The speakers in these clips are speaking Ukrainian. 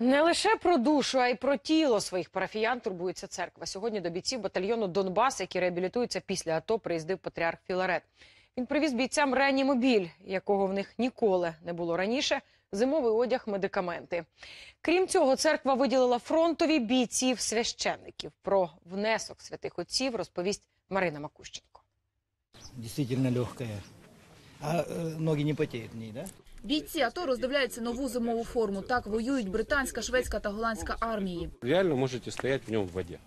Не лише про душу, а й про тіло своїх парафіян турбується церква. Сьогодні до бійців батальйону Донбас, які реабілітуються після АТО, приїздив патріарх Філарет. Він привіз бійцям реанімобіль, якого в них ніколи не було раніше, зимовий одяг, медикаменти. Крім цього, церква виділила фронтові бійців священників. Про внесок святих отців розповість Марина Макущенко. действительно легкая. А э, ноги не потіють в ній, да? Бійці АТО роздивляються нову зимову форму. Так воюють британська, шведська та голландська армії. реально можете стоять в ньому в воді.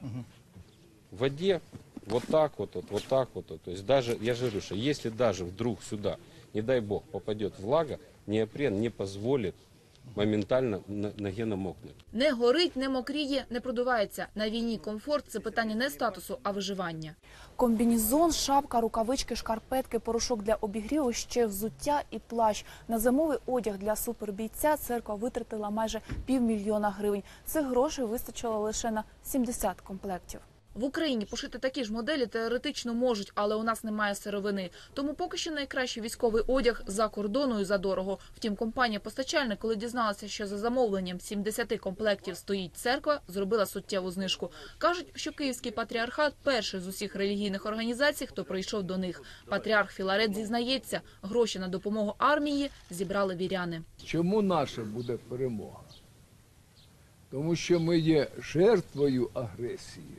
В воді, вот так вот, вот, так вот. вот. То есть даже, я же говорю, что если даже вдруг сюда, не дай бог, попадет влага, неопрен не позволит моментально на- ноге намокнуть. Не горить, не мокріє, не продувається. На війні комфорт це питання не статусу, а виживання. Комбінізон, шапка, рукавички, шкарпетки, порошок для обігріву, ще взуття і плащ. На зимовий одяг для супербійця церква витратила майже півмільйона гривень. Цих грошей вистачило лише на 70 комплектів. В Україні пошити такі ж моделі теоретично можуть, але у нас немає сировини. Тому поки що найкращий військовий одяг за кордоною задорого. Втім, компанія-постачальник, коли дізналася, що за замовленням 70 комплектів стоїть церква, зробила суттєву знижку. Кажуть, що Київський патріархат перший з усіх релігійних організацій, хто прийшов до них. Патріарх Філарет зізнається, гроші на допомогу армії зібрали віряни. Чому наша буде перемога? Тому що ми є жертвою агресії,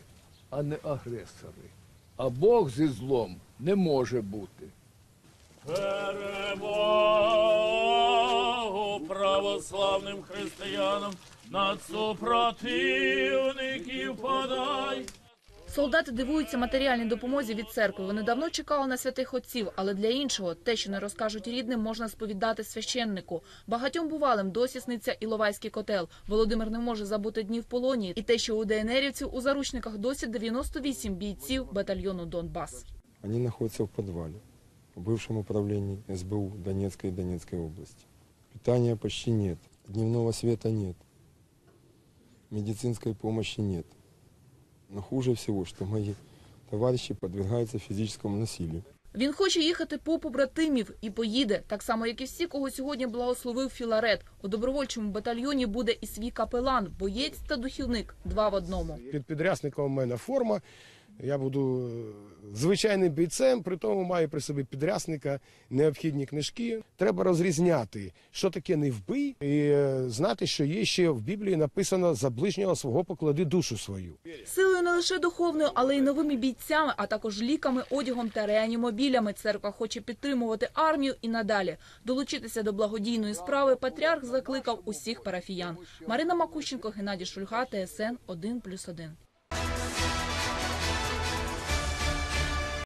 а не агресори. А Бог зі злом не може бути. Перемогу православним християнам над супротивників подай. Солдати дивуються матеріальній допомозі від церкви. Вони давно чекали на святих отців, але для іншого те, що не розкажуть рідним, можна сповідати священнику. Багатьом бувалим досі сниться Іловайський котел. Володимир не може забути дні в полоні. І те, що у ДНРівців у заручниках досі 98 бійців батальйону Донбас. Они находятся в подвале, в бывшем управлении СБУ Донецкой и Донецкой области. Питания почти нет, дневного света нет, медицинской помощи нет. Но хуже всего, что мои товарищи подвергаются физическому насилию. Він хоче їхати по побратимів і поїде, так само як і всі, кого сьогодні благословив Філарет. У добровольчому батальйоні буде і свій капелан, боєць та духівник два в одному. Під підрясником у мене форма. Я буду е, звичайним бійцем, при тому маю при собі підрясника, необхідні книжки. Треба розрізняти, що таке не вбий, і е, знати, що є ще в Біблії написано за ближнього свого поклади душу свою. Силою не лише духовною, але й новими бійцями, а також ліками, одягом та реанімобілями. Церква хоче підтримувати армію і надалі. Долучитися до благодійної справи патріарх закликав усіх парафіян. Марина Макущенко, Геннадій Шульга, ТСН 1+,1.